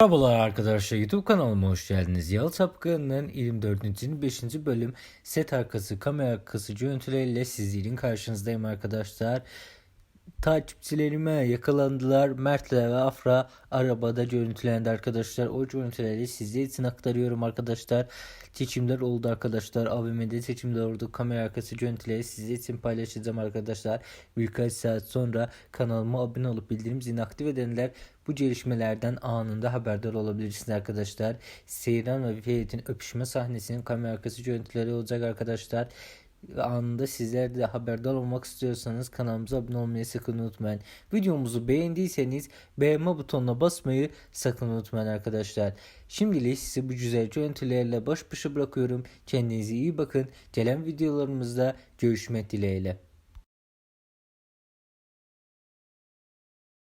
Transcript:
Merhabalar arkadaşlar YouTube kanalıma hoş geldiniz. Yalı Sapkın'ın 24. 5. bölüm set arkası kamera arkası görüntüleriyle sizlerin karşınızdayım arkadaşlar. Takipçilerime yakalandılar. Mert'le ve Afra arabada görüntülendi arkadaşlar. O görüntüleri sizler için aktarıyorum arkadaşlar. Seçimler oldu arkadaşlar. AVM'de seçimler oldu. Kamera arkası görüntüleri sizler için paylaşacağım arkadaşlar. Birkaç saat sonra kanalıma abone olup bildirim zilini aktif edenler bu gelişmelerden anında haberdar olabilirsiniz arkadaşlar. Seyran ve Ferit'in öpüşme sahnesinin kamera arkası görüntüleri olacak arkadaşlar anında sizler de haberdar olmak istiyorsanız kanalımıza abone olmayı sakın unutmayın. Videomuzu beğendiyseniz beğenme butonuna basmayı sakın unutmayın arkadaşlar. Şimdilik sizi bu güzel görüntülerle baş başa bırakıyorum. Kendinize iyi bakın. Gelen videolarımızda görüşmek dileğiyle.